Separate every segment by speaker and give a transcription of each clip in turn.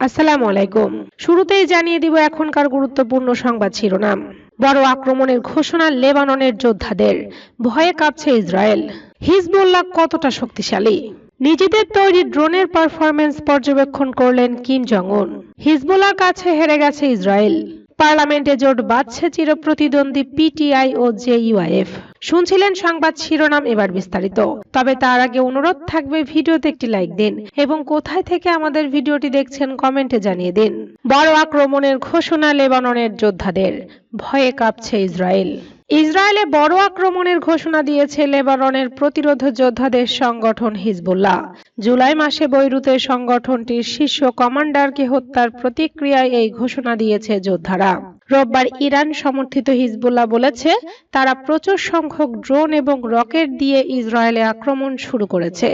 Speaker 1: আসসালামু আলাইকুম। শুরুতেই জানিয়ে দিব এখনকার গুরুত্বপূর্ণ সংবাদ শিরোনাম। বড় আক্রমণের ঘোষণা লেবাননের যোদ্ধাদের। ভয়ে কাঁপছে ইসরায়েল। হিজবুল্লাহ কতটা শক্তিশালী? নিজেদের তৈরি ড্রোনের পারফরমেন্স পর্যবেক্ষণ করলেন কিম জং উন হিজবুল্লার কাছে হেরে গেছে ইসরায়েল। পার্লামেন্টে জোট বাঁধছে চিরপ্রতিদ্বন্দ্বী পিটিআই ও জেইউআইএফ। শুনছিলেন সংবাদ শিরোনাম এবার বিস্তারিত। তবে তার আগে অনুরোধ থাকবে ভিডিওতে একটি লাইক দিন এবং কোথায় থেকে আমাদের ভিডিওটি দেখছেন কমেন্টে জানিয়ে দিন। বড় আক্রমণের ঘোষণা লেবাননের যোদ্ধাদের। ভয়ে কাঁপছে ইসরায়েল। ইসরায়েলে বড় আক্রমণের ঘোষণা দিয়েছে লেবাননের প্রতিরোধ যোদ্ধাদের সংগঠন হিজবুল্লাহ। জুলাই মাসে বৈরুতে সংগঠনটির শীর্ষ কমান্ডারকে হত্যার প্রতিক্রিয়ায় এই ঘোষণা দিয়েছে যোদ্ধারা। রোববার ইরান সমর্থিত হিজবুল্লাহ বলেছে, তারা প্রচুর সংখ্যক ড্রোন এবং রকেট দিয়ে ইসরায়েলে আক্রমণ শুরু করেছে।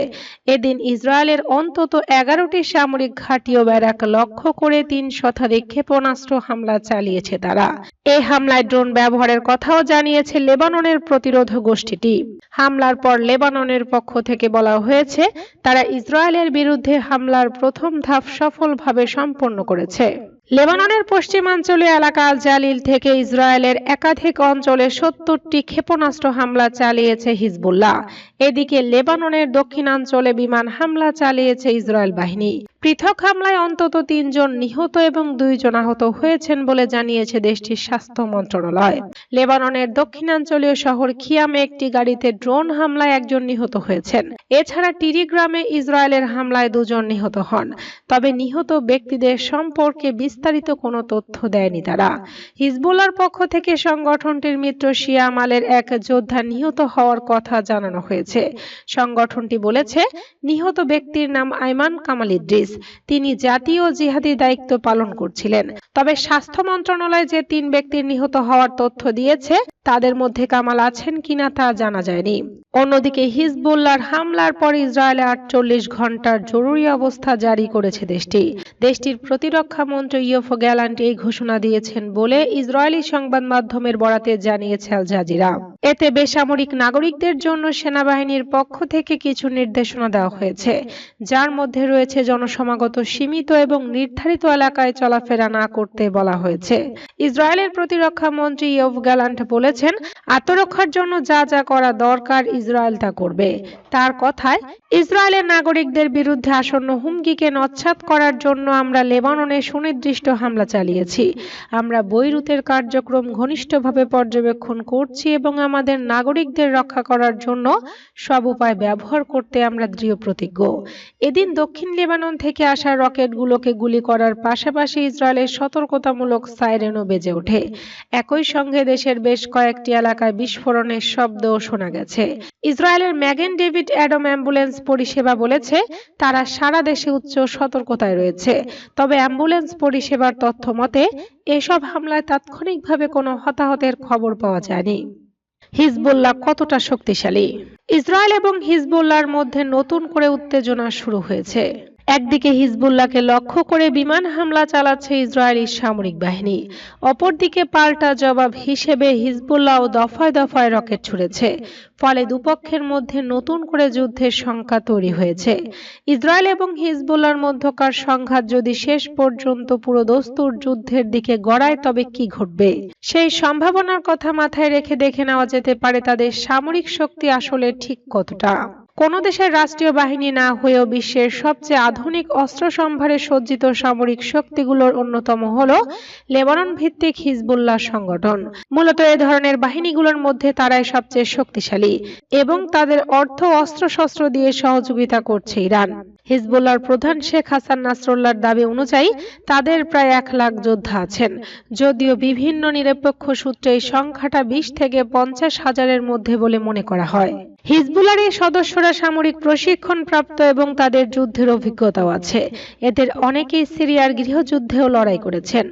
Speaker 1: এদিন ইসরায়েলের অন্তত এগারোটি সামরিক ঘাঁটি ও ব্যারাক লক্ষ্য করে তিন শতাধিক ক্ষেপণাস্ত্র হামলা চালিয়েছে তারা। এ হামলায় ড্রোন ব্যবহারের কথাও জানিয়েছে লেবাননের প্রতিরোধ গোষ্ঠীটি। হামলার পর লেবাননের পক্ষ থেকে বলা হয়েছে, তারা ইসরায়েলের বিরুদ্ধে হামলার প্রথম ধাপ সফলভাবে সম্পন্ন করেছে। লেবাননের পশ্চিমাঞ্চলীয় এলাকা জালিল থেকে ইসরায়েলের একাধিক অঞ্চলে সত্তরটি ক্ষেপণাস্ত্র হামলা চালিয়েছে হিজবুল্লাহ। এদিকে লেবাননের দক্ষিণাঞ্চলে বিমান হামলা চালিয়েছে ইসরায়েল বাহিনী। পৃথক হামলায় অন্তত তিনজন নিহত এবং দুইজন আহত হয়েছেন বলে জানিয়েছে দেশটির স্বাস্থ্য মন্ত্রণালয়। লেবাননের দক্ষিণাঞ্চলীয় শহর খিয়ামে একটি গাড়িতে ড্রোন হামলায় একজন নিহত হয়েছেন। এছাড়া টিরি গ্রামে ইসরায়েলের হামলায় দুজন নিহত হন। তবে নিহত ব্যক্তিদের সম্পর্কে বিস্তারিত কোনো তথ্য দেয়নি তারা। হিজবুল্লার পক্ষ থেকে সংগঠনটির মিত্র শিয়ামালের এক যোদ্ধা নিহত হওয়ার কথা জানানো হয়েছে। সংগঠনটি বলেছে, নিহত ব্যক্তির নাম আইমান কামাল ইদ্রিস। তিনি জাতীয় জিহাদি দায়িত্ব পালন করছিলেন। তবে স্বাস্থ্য মন্ত্রণালয় যে তিন ব্যক্তির নিহত হওয়ার তথ্য দিয়েছে তাদের মধ্যে কামাল আছেন কিনা তা জানা যায়নি। অন্যদিকে হিজবুল্লার হামলার পর ইসরায়েলে আটচল্লিশ ঘণ্টার জরুরি অবস্থা জারি করেছে দেশটি। দেশটির প্রতিরক্ষা মন্ত্রী ইয়োফো গ্যালান্ট এই ঘোষণা দিয়েছেন বলে ইসরায়েলি সংবাদ মাধ্যমের বরাতে জানিয়েছে আল জাজিরা। এতে বেসামরিক নাগরিকদের জন্য সেনাবাহিনীর পক্ষ থেকে কিছু নির্দেশনা দেওয়া হয়েছে, যার মধ্যে রয়েছে জনসমাগত সীমিত এবং নির্ধারিত এলাকায় চলাফেরা না করতে বলা হয়েছে। ইসরায়েলের প্রতিরক্ষা মন্ত্রী ইয়োভ গ্যালান্ট বলেছেন আত্মরক্ষার জন্য যা যা করা দরকার ইসরায়েল তা করবে। তার কথায়, ইসরায়েলের নাগরিকদের বিরুদ্ধে আসন্ন হুমকিকে নচ্ছাদ করার জন্য আমরা লেবাননে সুনির্দিষ্ট হামলা চালিয়েছি। আমরা বৈরুতের কার্যক্রম ঘনিষ্ঠভাবে পর্যবেক্ষণ করছি এবং আমাদের নাগরিকদের রক্ষা করার জন্য সব উপায় ব্যবহার করতে আমরা দৃঢ় প্রতিজ্ঞ। এদিন দক্ষিণ লেবানন থেকে আসা রকেটগুলোকে গুলি করার পাশাপাশি ইসরায়েলের সতর্কতামূলক সাইরেনও বেজে ওঠে। একই সঙ্গে দেশের বেশ কয়েকটি এলাকায় বিস্ফোরণের শব্দও শোনা গেছে। ইসরায়েলের ম্যাগেন ডেভিড অ্যাডম অ্যাম্বুলেন্স পরিষেবা বলেছে, তারা সারা দেশে উচ্চ সতর্কতায় রয়েছে। তবে অ্যাম্বুলেন্স পরিষেবার তথ্য মতে, এসব হামলায় তাৎক্ষণিকভাবে কোনো হতাহতের খবর পাওয়া যায়নি। হিজবুল্লাহ কতটা শক্তিশালী? ইসরায়েল এবং হিজবুল্লাহর মধ্যে নতুন করে উত্তেজনা শুরু হয়েছে। একদিকে হিজবুল্লাহকে লক্ষ্য করে বিমান হামলা চালাচ্ছে ইসরায়েলি সামরিক বাহিনী। অপরদিকে পাল্টা জবাব হিসেবে হিজবুল্লাহ দফায় দফায় রকেট ছুড়েছে। ফলে দুপক্ষের মধ্যে নতুন করে যুদ্ধের সংখ্যা তৈরি হয়েছে। ইসরায়েল এবং হিজবুল্লাহর মধ্যকার সংঘাত যদি শেষ পর্যন্ত পুরো দস্তুর যুদ্ধের দিকে গড়ায়, তবে কি ঘটবে? সেই সম্ভাবনার কথা মাথায় রেখে দেখে নেওয়া যেতে পারে তাদের সামরিক শক্তি আসলে ঠিক কতটা। কোন দেশের রাষ্ট্রীয় বাহিনী না হয়েও বিশ্বের সবচেয়ে আধুনিক অস্ত্র সম্ভারে সজ্জিত সামরিক শক্তিগুলোর অন্যতম হল লেবানন ভিত্তিক হিজবুল্লাহ সংগঠন। মূলত এ ধরনের বাহিনীগুলোর মধ্যে তারাই সবচেয়ে শক্তিশালী এবং তাদের অর্থ অস্ত্রশস্ত্র দিয়ে সহযোগিতা করছে ইরান। হিজবুল্লাহর প্রধান শেখ হাসান নাসরুল্লাহর দাবি অনুযায়ী তাদের প্রায় এক লাখ যোদ্ধা আছেন। যদিও বিভিন্ন নিরপেক্ষ সূত্রে সংখ্যাটা বিশ থেকে পঞ্চাশ হাজারের মধ্যে বলে মনে করা হয়। হিজবুলার এই সদস্যরা সামরিক প্রশিক্ষণ প্রাপ্ত এবং তাদের যুদ্ধের অভিজ্ঞতাও আছে। এদের অনেকেই সিরিয়ার গৃহযুদ্ধেও লড়াই করেছেন।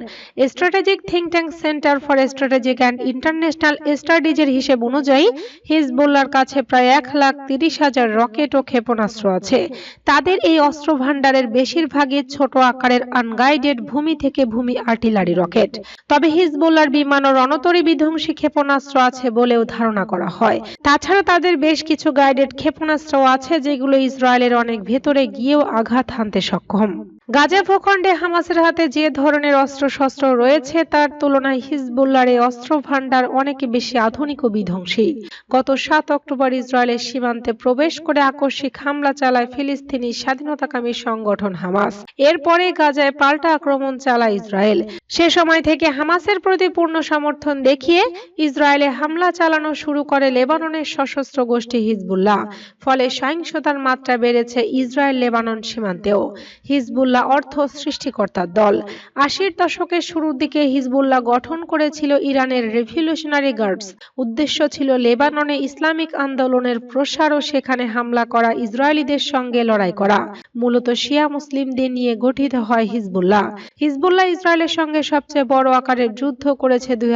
Speaker 1: Strategic think tank centre for strategic and international স্টাডিজের হিসেব অনুযায়ী হিজবুল্লার কাছে প্রায় এক লাখ তিরিশ হাজার রকেট ও ক্ষেপণাস্ত্র আছে। তাদের এই অস্ত্র ভাণ্ডারের বেশিরভাগই ছোট আকারের আনগাইডেড ভূমি থেকে ভূমি আর্টিলারি রকেট। তবে হিজবুল্লার বিমান ও রণতরী বিধ্বংসী ক্ষেপণাস্ত্র আছে বলেও ধারণা করা হয়। তাছাড়া তাদের বেশ কিছু গাইডেড ক্ষেপণাস্ত্র আছে যেগুলো ইসরায়েলের অনেক ভেতরে গিয়েও আঘাত হানতে সক্ষম। গাজা ভূখণ্ডে হামাসের হাতে যে ধরনের অস্ত্রশস্ত্র রয়েছে, তার তুলনায় হিজবুল্লার এই অস্ত্র ভান্ডার অনেক বেশি আধুনিক ও বিধ্বংসী। গত সাত অক্টোবর ইসরায়েলের সীমান্তে প্রবেশ করে আকস্মিক হামলা চালায় ফিলিস্তিনি স্বাধীনতাকামী সংগঠন হামাস। এরপরে গাজায় পাল্টা আক্রমণ চালায় ইসরায়েল। সে সময় থেকে হামাসের প্রতি পূর্ণ সমর্থন দেখিয়ে ইসরায়েলে হামলা চালানো শুরু করে লেবাননের সশস্ত্র গোষ্ঠী হিজবুল্লাহ। ফলে সহিংসতার মাত্রা বেড়েছে ইসরায়েল লেবানন সীমান্তেও। হিজবুল্লাহ অর্থ সৃষ্টিকর্তার দল। আশির দশকের শুরুর দিকে হিজবুল্লাহ গঠন করেছিল ইরানের রেভলিউশনারি গার্ডস। উদ্দেশ্য ছিল লেবাননে ইসলামিক আন্দোলনের প্রসার ও সেখানে হামলা করা ইসরায়েলিদের সঙ্গে লড়াই করা। মূলত শিয়া মুসলিমদের নিয়ে গঠিত হয় হিজবুল্লাহ। হিজবুল্লাহ ইসরায়েলের সঙ্গে সবচেয়ে বড় আকারের যুদ্ধ করেছে দুই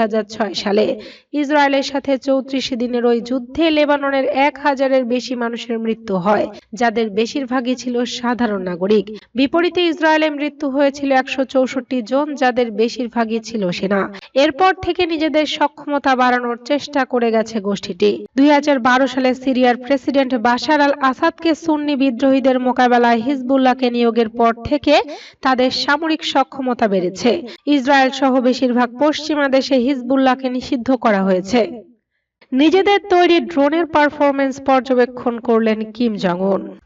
Speaker 1: সালে। ইসরায়েলের সাথে চৌত্রিশ দিনের ওই যুদ্ধে লেবাননের এক হাজারের বেশি মানুষের মৃত্যু হয়, যাদের বেশিরভাগই ছিল সাধারণ নাগরিক। বিপরীতে ইসরায়েলে মৃত্যু হয়েছিল একশো চৌষট্টি জন, যাদের বেশিরভাগই ছিল সেনা। এরপর থেকে নিজেদের সক্ষমতা বাড়ানোর চেষ্টা করে গেছে গোষ্ঠীটি। দুই হাজার বারো সালে সিরিয়ার প্রেসিডেন্ট বাশার আল আসাদকে সুন্নি বিদ্রোহীদের মোকাবেলায় হিজবুল্লাহকে নিয়োগের পর থেকে তাদের সামরিক সক্ষমতা বেড়েছে। ইসরায়েল সহ বেশিরভাগ পশ্চিমা দেশে হিজবুল্লাহকে নিষিদ্ধ করা হয়েছে। নিজেদের তৈরি ড্রোনের পারফরমেন্স পর্যবেক্ষণ করলেন কিম জং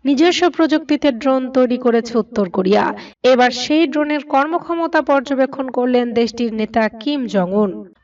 Speaker 1: নিজস্ব প্রযুক্তিতে ড্রোন তৈরি করেছে উত্তর কোরিয়া। এবার সেই ড্রোনের কর্মক্ষমতা পর্যবেক্ষণ করলেন দেশটির নেতা কিম জং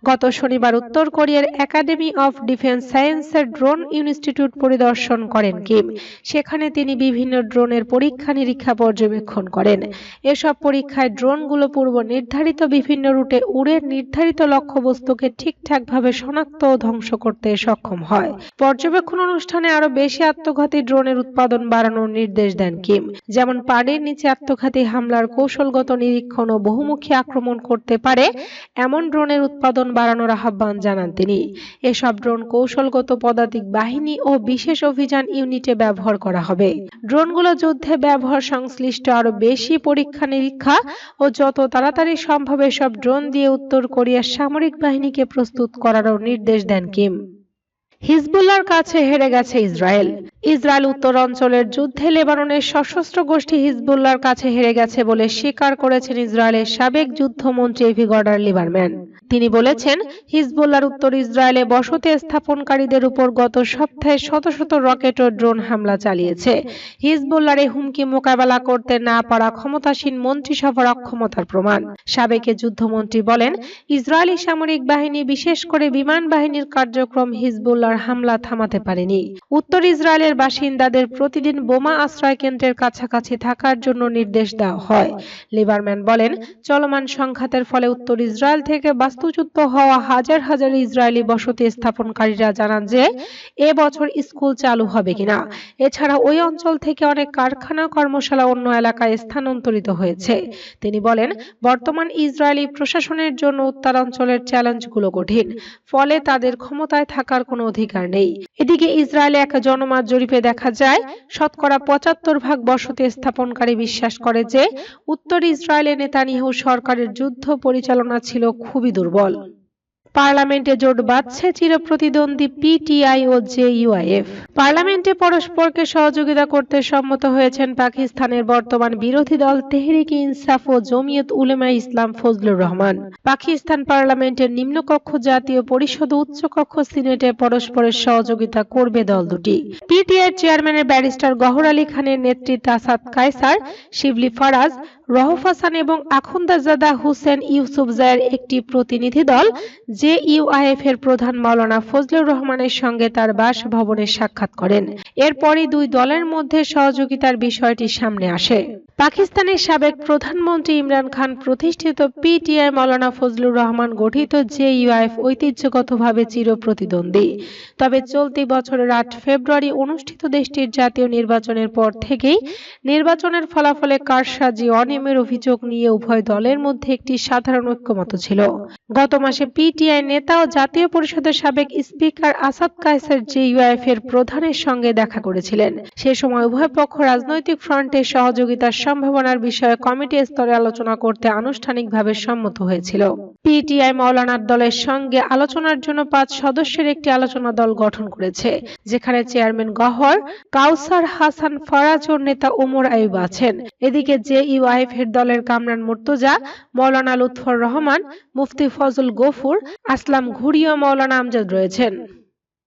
Speaker 1: গত শনিবার উত্তর কোরিয়ার একাডেমি অফ ডিফেন্স সায়েন্সের ড্রোন ইনস্টিটিউট পরিদর্শন করেন কিম। সেখানে তিনি বিভিন্ন ড্রোনের পরীক্ষা নিরীক্ষা পর্যবেক্ষণ করেন। এসব পরীক্ষায় ড্রোনগুলো পূর্ব নির্ধারিত বিভিন্ন রুটে উড়ে নির্ধারিত লক্ষ্যবস্তুকে ঠিকঠাকভাবে শনাক্ত ও ধ্বংস করতে সক্ষম হয়। পর্যবেক্ষণ অনুষ্ঠানে আরও বেশি আত্মঘাতী ড্রোনের উৎপাদন বাড়ানোর নির্দেশ দেন কিম। যেমন পানির নিচে আত্মঘাতী হামলার কৌশলগত নিরীক্ষণ ও বহুমুখী আক্রমণ করতে পারে, এমন ড্রোনের উৎপাদন বাড়ানোর আহ্বান জানান তিনি। এসব ড্রোন কৌশলগত পদাতিক বাহিনী ও বিশেষ অভিযান ইউনিটে ব্যবহার করা হবে। ড্রোনগুলো যুদ্ধে ব্যবহার সংশ্লিষ্ট আরও বেশি পরীক্ষা নিরীক্ষা ও যত তাড়াতাড়ি সম্ভব এসব ড্রোন দিয়ে উত্তর কোরিয়ার সামরিক বাহিনীকে প্রস্তুত করারও নির্দেশ দেন কিম। হিজবুল্লাহর কাছে হেরে গেছে ইসরায়েল। ইসরায়েল উত্তর অঞ্চলের যুদ্ধে লেবাননের সশস্ত্র গোষ্ঠী হিজবুল্লাহর কাছে হেরে গেছে বলে স্বীকার করেছেন ইসরায়েলের সাবেক যুদ্ধমন্ত্রী এভি গর্ডার লিবারম্যান। তিনি বলেছেন, হিজবুল্লাহর উত্তর ইসরায়েলে বসতি স্থাপনকারীদের উপর গত সপ্তাহে শত শত রকেট ও ড্রোন হামলা চালিয়েছে। হিজবুল্লাহর এই হুমকি মোকাবেলা করতে না পারা ক্ষমতাসীন মন্ত্রিসভার অক্ষমতার প্রমাণ। সাবেক যুদ্ধমন্ত্রী বলেন, ইসরায়েলি সামরিক বাহিনী বিশেষ করে বিমান বাহিনীর কার্যক্রম হিজবুল্লাহর হামলা থামাতে পারেনি। উত্তর ইসরায়েলের বাসিন্দাদের প্রতিদিন বোমা আশ্রয় কেন্দ্রের কাছাকাছি থাকার জন্য নির্দেশ দেওয়া হয়। লিবারম্যান বলেন, চলমান সংঘাতের ফলে উত্তর ইসরায়েল থেকে বাস্তুচ্যুত হওয়া হাজার হাজার ইসরায়েলি বসতি স্থাপনকারীরা জানান যে, এ বছর স্কুল চালু হবে কিনা। এছাড়া ওই অঞ্চল থেকে অনেক কারখানা, কর্মশালা অন্য এলাকায় স্থানান্তরিত হয়েছে। তিনি বলেন, বর্তমান ইসরায়েলি প্রশাসনের জন্য উত্তরাঞ্চলের চ্যালেঞ্জগুলো কঠিন, ফলে তাদের ক্ষমতায় থাকার কোনো অধিকার নেই। এদিকে ইসরায়েলে এক জনমত জরিপে দেখা যায়, শতকরা পঁচাত্তর ভাগ বসতি স্থাপনকারী বিশ্বাস করে যে, উত্তর ইসরায়েলে নেতানিয়াহু সরকারের যুদ্ধ পরিচালনা ছিল খুবই দুর্বল। পার্লামেন্টে জোট বাঁধছে চিরপ্রতিদ্বন্দ্বী পিটিআই ও জেইউআইএফ পার্লামেন্টে পরস্পরকে সহযোগিতা করতে সম্মত হয়েছেন পাকিস্তানের বর্তমান বিরোধী দল তেহরিক ইনসাফ ও জমিয়ত উলেমা ইসলাম ফজলুর রহমান। পাকিস্তান পার্লামেন্টের নিম্নকক্ষ জাতীয় পরিষদ উচ্চকক্ষ সিনেটে পরস্পরের সহযোগিতা করবে দল দুটি। পিটিআই চেয়ারম্যানের ব্যারিস্টার গহর আলী খানের নেতৃত্বে আসাদ কায়সার, শিবলি ফারাজ রহফ হাসান এবং আখুন্দাজাদা হুসেন ইউসুফজায়ের একটি প্রতিনিধি দল জে ইউআইএফ এর প্রধান মাওলানা ফজলুর রহমানের সঙ্গে তার বাসভবনে সাক্ষাৎ করেন। এরপরই দুই দলের মধ্যে সহযোগিতার বিষয়টি সামনে আসে। পাকিস্তানের সাবেক প্রধানমন্ত্রী ইমরান খান প্রতিষ্ঠিত পিটিআই মাওলানা ফজলুর রহমান গঠিত জে ইউআইএফ ঐতিহ্যগতভাবে চিরপ্রতিদ্বন্দ্বী। তবে চলতি বছরের আট ফেব্রুয়ারি অনুষ্ঠিত দেশটির জাতীয় নির্বাচনের পর থেকেই নির্বাচনের ফলাফলে কারসাজি অনিয়মের অভিযোগ নিয়ে উভয় দলের মধ্যে একটি সাধারণ ঐক্যমত ছিল। গত মাসে পিটিআই নেতা ও জাতীয় পরিষদের সাবেক স্পিকার আসাদ কায়সার জেইউআইএফ এর প্রধানের সঙ্গে দেখা করেছিলেন। সে সময় উভয় পক্ষ রাজনৈতিক ফ্রন্টে সহযোগিতার সম্ভাবনার বিষয়ে কমিটি স্তরে আলোচনা করতে আনুষ্ঠানিকভাবে সম্মত হয়েছিল। পিটিআই মাওলানার দলের সঙ্গে আলোচনার জন্য পাঁচ সদস্যের একটি আলোচনা দল গঠন করেছে, যেখানে চেয়ারম্যান গহর কাউসার হাসান ফরাজ ও নেতা ওমর আইব আছেন। এদিকে যে জে ওয়াইফের দলের কামরান মুর্তজা, মৌলানা লুৎফর রহমান, মুফতি ফজল গফুর, আসলাম ঘুরি ও মৌলানা আমজাদ রয়েছেন।